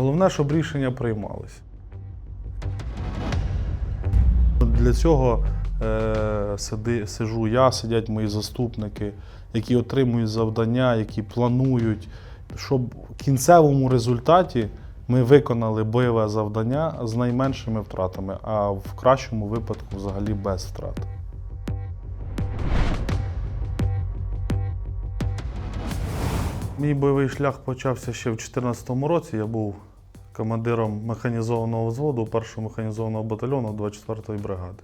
Головне, щоб рішення приймалися. Для цього е, сиди, сижу я, сидять мої заступники, які отримують завдання, які планують, щоб в кінцевому результаті ми виконали бойове завдання з найменшими втратами, а в кращому випадку взагалі без втрат. Мій бойовий шлях почався ще в 2014 році. Я був командиром механізованого взводу 1-го механізованого батальйону 24-ї бригади.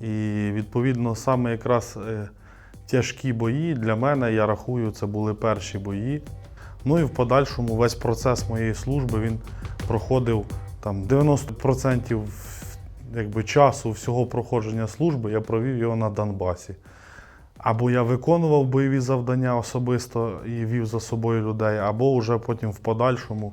І відповідно саме якраз е, тяжкі бої для мене, я рахую, це були перші бої. Ну і в подальшому весь процес моєї служби він проходив там 90% якби, часу всього проходження служби я провів його на Донбасі. Або я виконував бойові завдання особисто і вів за собою людей, або вже потім в подальшому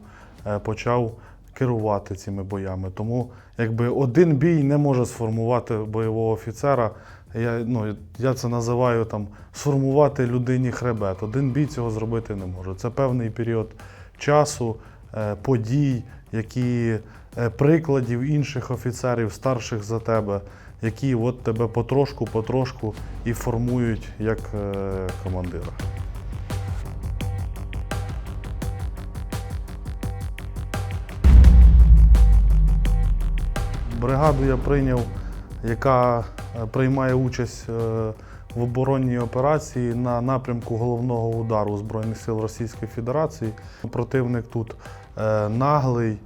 почав керувати цими боями. Тому якби один бій не може сформувати бойового офіцера. Я, ну, я це називаю там сформувати людині хребет. Один бій цього зробити не може. Це певний період часу, е, подій, які е, прикладів інших офіцерів, старших за тебе, які от тебе потрошку, потрошку і формують як е, командира. Бригаду я прийняв, яка е, приймає участь е, в оборонній операції на напрямку головного удару Збройних сил Російської Федерації. Противник тут е, наглий,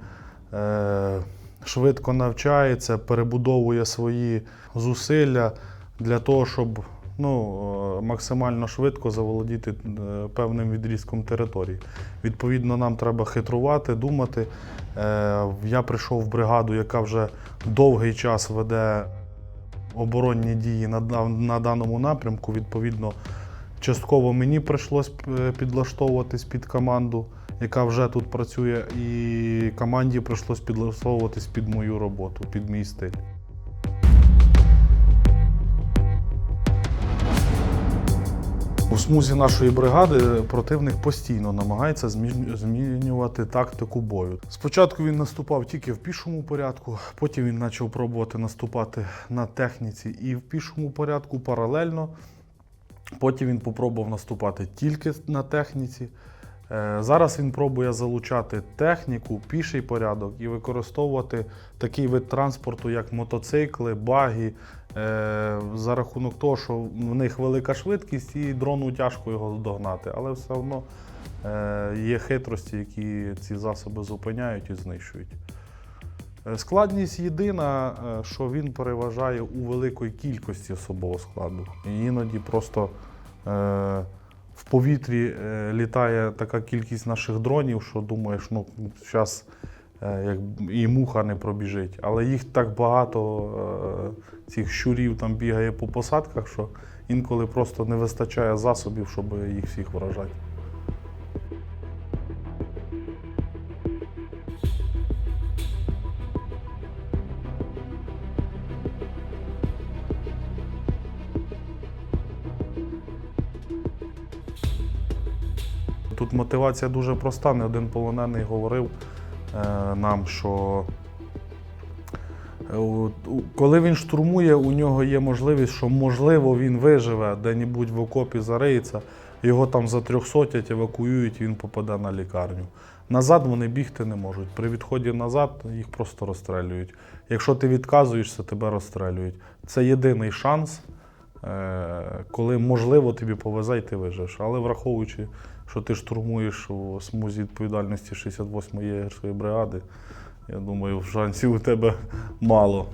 швидко навчається, перебудовує свої зусилля для того, щоб ну, е, максимально швидко заволодіти е, певним відрізком території. Відповідно, нам треба хитрувати, думати. Е, Я прийшов в бригаду, яка вже довгий час веде оборонні дії на, даному напрямку. Відповідно, частково мені прийшлось підлаштовуватись під команду, яка вже тут працює, і команді прийшлось підлаштовуватись під мою роботу, під мій стиль. У смузі нашої бригади противник постійно намагається змінювати тактику бою. Спочатку він наступав тільки в пішому порядку, потім він почав пробувати наступати на техніці і в пішому порядку паралельно. Потім він попробував наступати тільки на техніці. Е, Зараз він пробує залучати техніку, піший порядок і використовувати такий вид транспорту, як мотоцикли, баги, е, за рахунок того, що в них велика швидкість і дрону тяжко його догнати. Але все одно е, є хитрості, які ці засоби зупиняють і знищують. Складність єдина, що він переважає у великої кількості особового складу. І іноді просто в повітрі е, літає така кількість наших дронів, що думаєш, ну зараз е, як і муха не пробіжить. Але їх так багато, е, цих щурів там бігає по посадках, що інколи просто не вистачає засобів, щоб їх всіх вражати. Мотивація дуже проста. Не один полонений говорив е, нам, що е, коли він штурмує, у нього є можливість, що можливо він виживе де-небудь в окопі зариється, його там затрьохсотять, евакуюють, він попаде на лікарню. Назад вони бігти не можуть. При відході назад їх просто розстрелюють. Якщо ти відказуєшся, тебе розстрелюють. Це єдиний шанс, е, коли можливо тобі повезе і ти виживеш. Але враховуючи, що ти штурмуєш у смузі відповідальності 68-ї єгерської бригади, я думаю, шансів у тебе мало.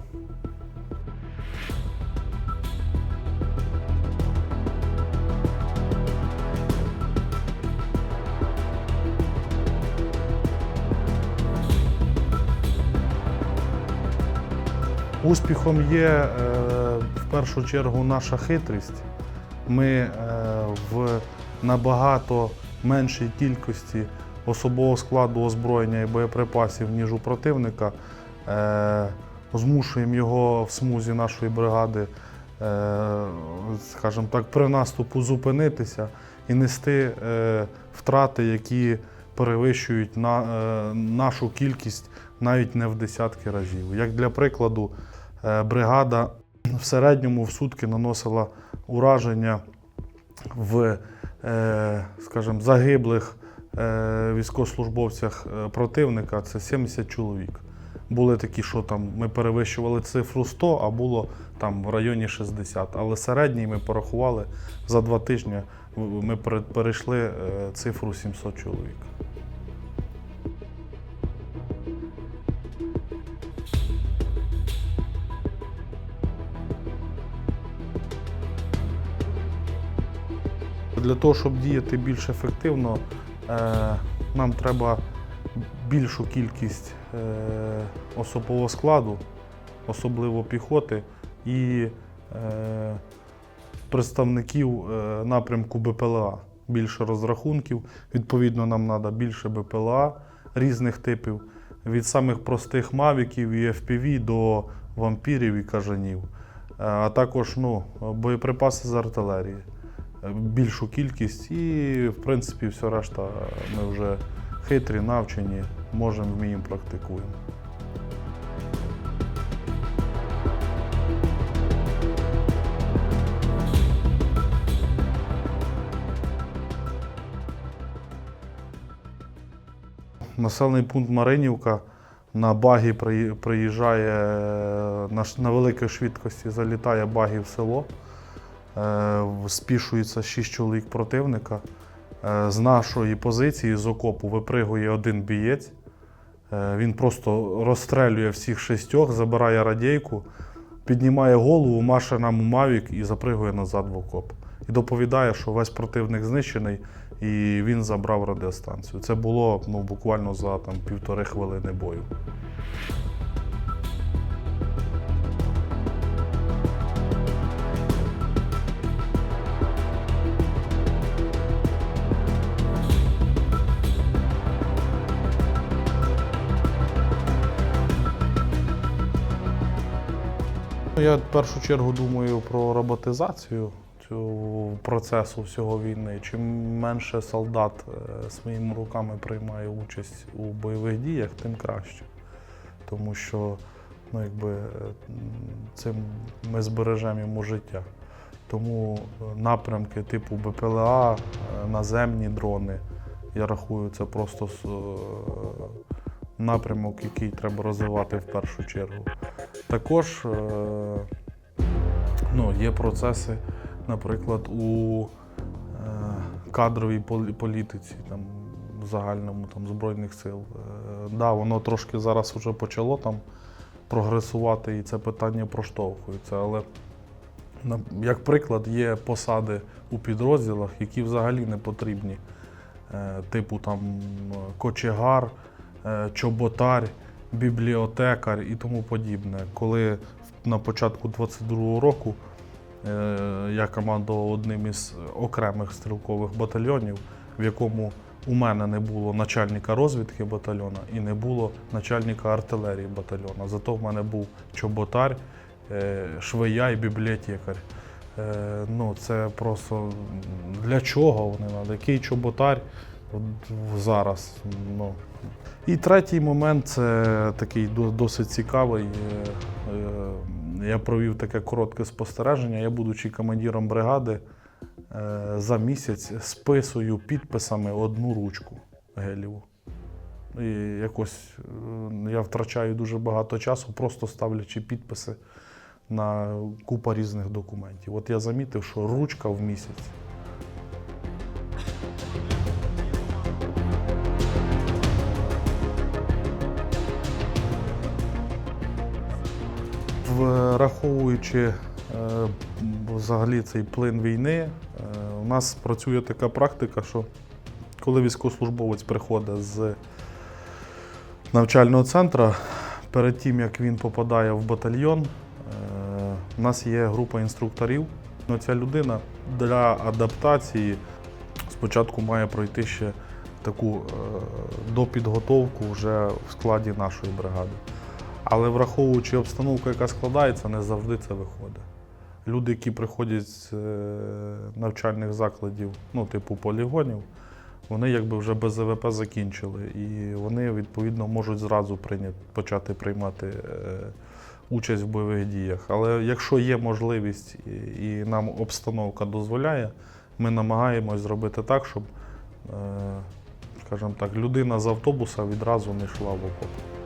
Успіхом є е, в першу чергу наша хитрість. Ми е, в набагато меншій кількості особового складу озброєння і боєприпасів, ніж у противника, е, змушуємо його в смузі нашої бригади, е, скажімо так, при наступу зупинитися і нести е, втрати, які перевищують на, нашу кількість навіть не в десятки разів. Як для прикладу, бригада в середньому в сутки наносила ураження в, скажімо, загиблих е, військовослужбовцях е, противника це 70 чоловік. Були такі, що там ми перевищували цифру 100, а було там в районі 60. Але середній ми порахували за два тижні. Ми пере- перейшли е, цифру 700 чоловік. Для того, щоб діяти більш ефективно, е, нам треба більшу кількість е, особового складу, особливо піхоти, і е, представників напрямку БПЛА. Більше розрахунків. Відповідно, нам треба більше БПЛА різних типів, від самих простих мавіків і FPV до вампірів і кажанів, а також ну, боєприпаси з артилерії більшу кількість, і в принципі все решта ми вже хитрі, навчені, можемо, вміємо, практикуємо. Населений пункт Маринівка на багі приїжджає на великій швидкості, залітає багі в село. Е, Спішується 6 чоловік противника. Е, З нашої позиції, з окопу, випригує один бієць. Е, Він просто розстрелює всіх шістьох, забирає радійку, піднімає голову, маше нам у мавік і запригує назад в окоп. І доповідає, що весь противник знищений, і він забрав радіостанцію. Це було ну, буквально за там, півтори хвилини бою. Ну, Я в першу чергу думаю про роботизацію цього процесу всього війни. Чим менше солдат е, своїми руками приймає участь у бойових діях, тим краще. Тому що ну, якби, е, цим ми збережемо йому життя. Тому е, напрямки типу БПЛА, наземні дрони, я рахую, це просто напрямок, який треба розвивати в першу чергу. Також е, ну, є процеси, наприклад, у е, кадровій політиці там, в загальному там, Збройних сил. Е, да, воно трошки зараз вже почало там прогресувати, і це питання проштовхується. Але, як приклад, є посади у підрозділах, які взагалі не потрібні. Типу там кочегар, чоботар, бібліотекар і тому подібне. Коли на початку 22-го року е, я командував одним із окремих стрілкових батальйонів, в якому у мене не було начальника розвідки батальйона і не було начальника артилерії батальйона. Зато в мене був чоботар, е, швея і бібліотекар. Е, Ну, це просто для чого вони треба? Який чоботар зараз? Ну. І третій момент це такий досить цікавий. Е, е, Я провів таке коротке спостереження. Я, будучи командиром бригади, е, за місяць списую підписами одну ручку геліву. І якось я втрачаю дуже багато часу, просто ставлячи підписи на купа різних документів. От я замітив, що ручка в місяць. Враховуючи е, взагалі цей плин війни, е, у нас працює така практика, що коли військовослужбовець приходить з навчального центру, перед тим як він попадає в батальйон, е, у нас є група інструкторів. Ну, Ця людина для адаптації спочатку має пройти ще таку допідготовку вже в складі нашої бригади. Але враховуючи обстановку, яка складається, не завжди це виходить. Люди, які приходять з е, навчальних закладів, ну, типу полігонів, вони якби вже без ЗВП закінчили, і вони відповідно можуть зразу прийняти, почати приймати е, участь в бойових діях. Але якщо є можливість і, нам обстановка дозволяє, ми намагаємось зробити так, щоб, е, скажімо так, людина з автобуса відразу не йшла в окоп.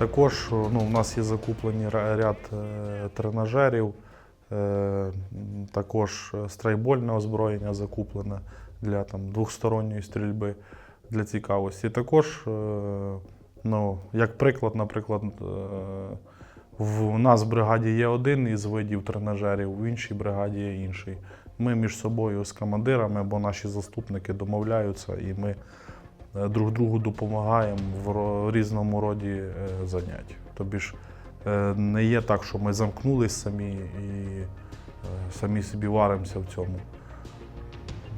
Також ну, у нас є закуплені ряд е, тренажерів, е, також е, страйбольне озброєння закуплене для там, двохсторонньої стрільби для цікавості. Також, е, ну, як приклад, наприклад, е, в нас в бригаді є один із видів тренажерів, в іншій бригаді є інший. Ми між собою з командирами або наші заступники домовляються, і ми е, друг другу допомагаємо в різному роді е, занять. Тобі ж е, не є так, що ми замкнулись самі і е, самі собі варимося в цьому.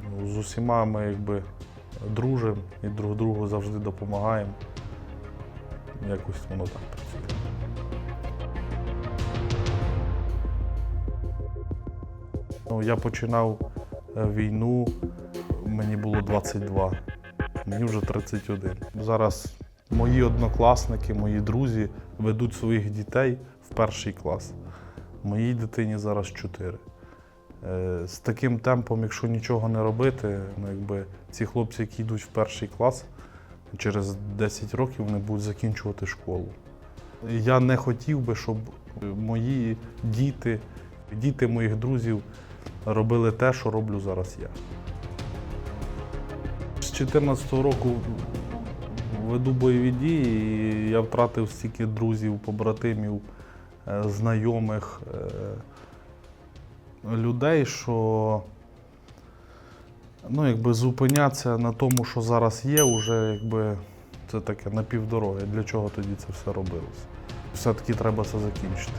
Ну, З усіма ми якби дружимо і друг другу завжди допомагаємо. Якось воно так працює. Ну, я починав е, війну, мені було 22, мені вже 31. Зараз мої однокласники, мої друзі ведуть своїх дітей в перший клас. Моїй дитині зараз 4. Е, З таким темпом, якщо нічого не робити, ну, якби ці хлопці, які йдуть в перший клас, через 10 років вони будуть закінчувати школу. Я не хотів би, щоб мої діти, діти моїх друзів робили те, що роблю зараз я. З 2014 року веду бойові дії, і я втратив стільки друзів, побратимів, е, знайомих е, людей, що ну, якби зупинятися на тому, що зараз є, вже якби це таке напівдороги. Для чого тоді це все робилось? Все-таки треба це закінчити.